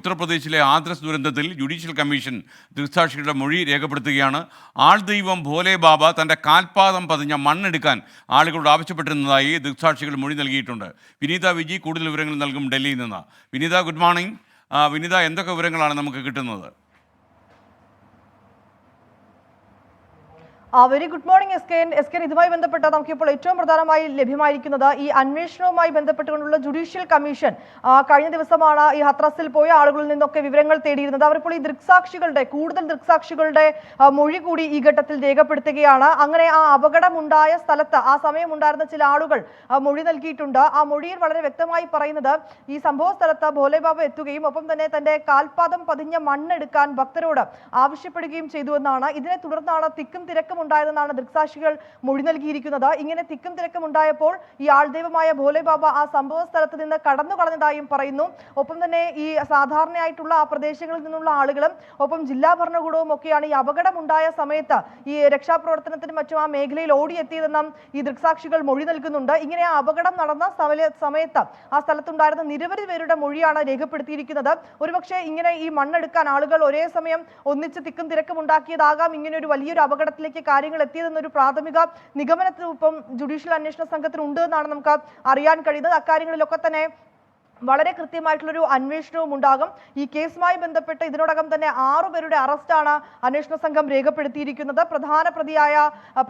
ഉത്തർപ്രദേശിലെ ആദ്രസ് ദുരന്തത്തിൽ judicial commission ദൃക്സാക്ഷികളുടെ മൊഴി രേഖപ്പെടുത്തുകയാണ്. ആൾദൈവം ഭോലെ ബാബ തന്റെ കാൽപാദം പതിഞ്ഞ മണ്ണെടുക്കാൻ ആളുകളോട് ആവശ്യപ്പെട്ടിരുന്നതായി ദൃക്സാക്ഷികൾ മൊഴി നൽകിയിട്ടുണ്ട്. വിനീത വിജി കൂടുതൽ വിവരങ്ങൾ നൽകും ഡൽഹിയിൽ നിന്ന്. വിനീത ഗുഡ് മോർണിംഗ്. വിനീത എന്തൊക്കെ വിവരങ്ങളാണ് നമുക്ക് കിട്ടുന്നത്? Very good morning S K S K ഇതുമായി ബന്ധപ്പെട്ട് നമുക്കിപ്പോൾ ഏറ്റവും പ്രധാനമായി ലഭ്യമായിരിക്കുന്നത് ഈ അന്വേഷണവുമായി ബന്ധപ്പെട്ടുകൊണ്ടുള്ള ജുഡീഷ്യൽ കമ്മീഷൻ. കഴിഞ്ഞ ദിവസമാണ് ഈ ഹത്രസിൽ പോയ ആളുകളിൽ നിന്നൊക്കെ വിവരങ്ങൾ തേടിയിരുന്നത്. അവരിപ്പോൾ ഈ ദൃക്സാക്ഷികളുടെ കൂടുതൽ ദൃക്സാക്ഷികളുടെ മൊഴി കൂടി ഈ ഘട്ടത്തിൽ രേഖപ്പെടുത്തുകയാണ്. അങ്ങനെ ആ അപകടമുണ്ടായ സ്ഥലത്ത് ആ സമയമുണ്ടായിരുന്ന ചില ആളുകൾ മൊഴി നൽകിയിട്ടുണ്ട്. ആ മൊഴിയിൽ വളരെ വ്യക്തമായി പറയുന്നത് ഈ സംഭവ സ്ഥലത്ത് ഭോലെബാബ എത്തുകയും ഒപ്പം തന്നെ തന്റെ കാൽപാദം പതിഞ്ഞ മണ്ണെടുക്കാൻ ഭക്തരോട് ആവശ്യപ്പെടുകയും ചെയ്തു എന്നാണ്. ഇതിനെ തുടർന്നാണ് തിക്കും തിരക്കും ഉണ്ടായതെന്നാണ് ദൃക്സാക്ഷികൾ മൊഴി നൽകിയിരിക്കുന്നത്. ഇങ്ങനെ തിക്കും തിരക്കും ഉണ്ടായപ്പോൾ ഈ ആൾദൈവമായ ഭോലെബാബ ആ സംഭവ സ്ഥലത്ത് നിന്ന് കടന്നു കളഞ്ഞതായും പറയുന്നു. ഒപ്പം തന്നെ ഈ സാധാരണയായിട്ടുള്ള ആ പ്രദേശങ്ങളിൽ നിന്നുള്ള ആളുകളും ഒപ്പം ജില്ലാ ഭരണകൂടവും ഒക്കെയാണ് ഈ അപകടമുണ്ടായ സമയത്ത് ഈ രക്ഷാപ്രവർത്തനത്തിനും മറ്റും ആ മേഖലയിൽ ഓടിയെത്തിയതെന്നും ഈ ദൃക്സാക്ഷികൾ മൊഴി നൽകുന്നുണ്ട്. ഇങ്ങനെ ആ അപകടം നടന്ന സമയ- സമയത്ത് ആ സ്ഥലത്തുണ്ടായിരുന്ന നിരവധി പേരുടെ മൊഴിയാണ് രേഖപ്പെടുത്തിയിരിക്കുന്നത്. ഒരുപക്ഷെ ഇങ്ങനെ ഈ മണ്ണെടുക്കാൻ ആളുകൾ ഒരേ സമയം ഒന്നിച്ച് തിക്കും തിരക്കും ഉണ്ടാക്കിയതാകാം. ഇങ്ങനെ ഒരു വലിയൊരു അപകടത്തിലേക്ക് കാര്യങ്ങൾ എത്തിയതെന്നൊരു പ്രാഥമിക നിഗമനത്തിന് ഇപ്പം ജുഡീഷ്യൽ അന്വേഷണ സംഘത്തിന് ഉണ്ട് എന്നാണ് നമുക്ക് അറിയാൻ കഴിയുന്നത്. അക്കാര്യങ്ങളിലൊക്കെ തന്നെ വളരെ കൃത്യമായിട്ടുള്ളൊരു അന്വേഷണവും ഉണ്ടാകും. ഈ കേസുമായി ബന്ധപ്പെട്ട് ഇതിനോടകം തന്നെ ആറു പേരുടെ അറസ്റ്റാണ് അന്വേഷണ സംഘം രേഖപ്പെടുത്തിയിരിക്കുന്നത്. പ്രധാന പ്രതിയായ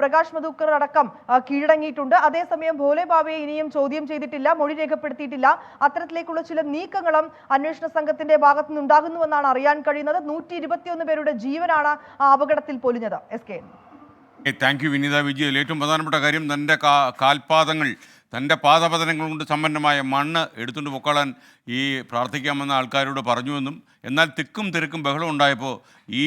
പ്രകാശ് മധുക്കർ അടക്കം കീഴടങ്ങിയിട്ടുണ്ട്. അതേസമയം ഭോലെ ബാബയെ ഇനിയും ചോദ്യം ചെയ്തിട്ടില്ല മൊഴി രേഖപ്പെടുത്തിയിട്ടില്ല. അത്തരത്തിലേക്കുള്ള ചില നീക്കങ്ങളും അന്വേഷണ സംഘത്തിന്റെ ഭാഗത്തു നിന്നുണ്ടാകുന്നുവെന്നാണ് അറിയാൻ കഴിയുന്നത്. നൂറ്റി ഇരുപത്തിയൊന്ന് പേരുടെ ജീവനാണ് ആ അപകടത്തിൽ പൊലിഞ്ഞത്. S K thank you Vineetha Vijayan ഏറ്റവും പ്രധാനപ്പെട്ട കാര്യം തന്റെ കാ കാൽപാദങ്ങൾ തന്റെ പാദപതനങ്ങൾ കൊണ്ട് സമ്പന്നമായ മണ്ണ് എടുത്തുകൊണ്ട് പൊക്കളാൻ ഈ പ്രാർത്ഥിക്കാമെന്ന ആൾക്കാരോട് പറഞ്ഞുവെന്നും എന്നാൽ തിക്കും തിരക്കും ബഹളം ഉണ്ടായപ്പോൾ ഈ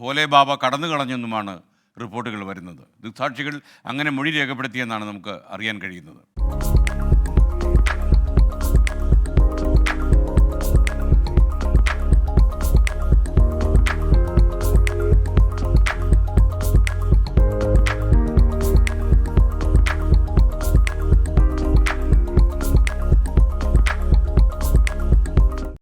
ഭോലെ ബാബ കടന്നു കളഞ്ഞെന്നുമാണ് റിപ്പോർട്ടുകൾ വരുന്നത്. ദൃക്സാക്ഷികൾ അങ്ങനെ മൊഴി രേഖപ്പെടുത്തിയെന്നാണ് നമുക്ക് അറിയാൻ കഴിയുന്നത്.